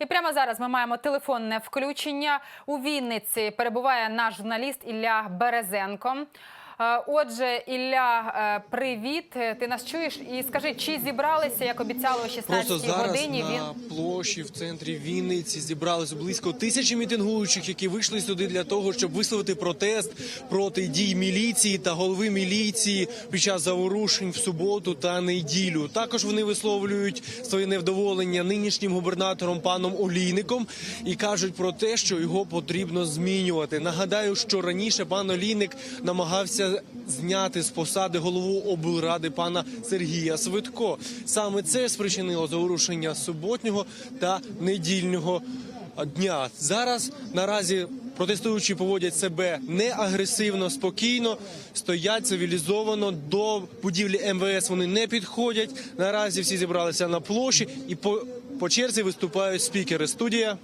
І прямо зараз ми маємо телефонне включення. У Вінниці перебуває наш журналіст Ілля Березенко. Е, Отже, Ілля, е, привіт. Ти нас чуєш? І скажи, чи зібралися, як обіцяли о 16 Просто зараз годині? на площі в центрі Вінниці зібралися близько тисячі мітингуючих, які вийшли сюди для того, щоб висловити протест проти дій міліції та голови міліції під час заворушень в суботу та неділю. Також вони висловлюють своє невдоволення нинішнім губернатором паном Олійником і кажуть про те, що його потрібно змінювати. Нагадаю, що раніше пан Олійник намагався зняти з посади голову облради пана Сергія Свитко. Саме це спричинило заворушення суботнього та недільного дня. Зараз наразі протестуючі поводять себе не агресивно, спокійно, стоять цивілізовано до будівлі МВС. Вони не підходять. Наразі всі зібралися на площі і по, по черзі виступають спікери. Студія.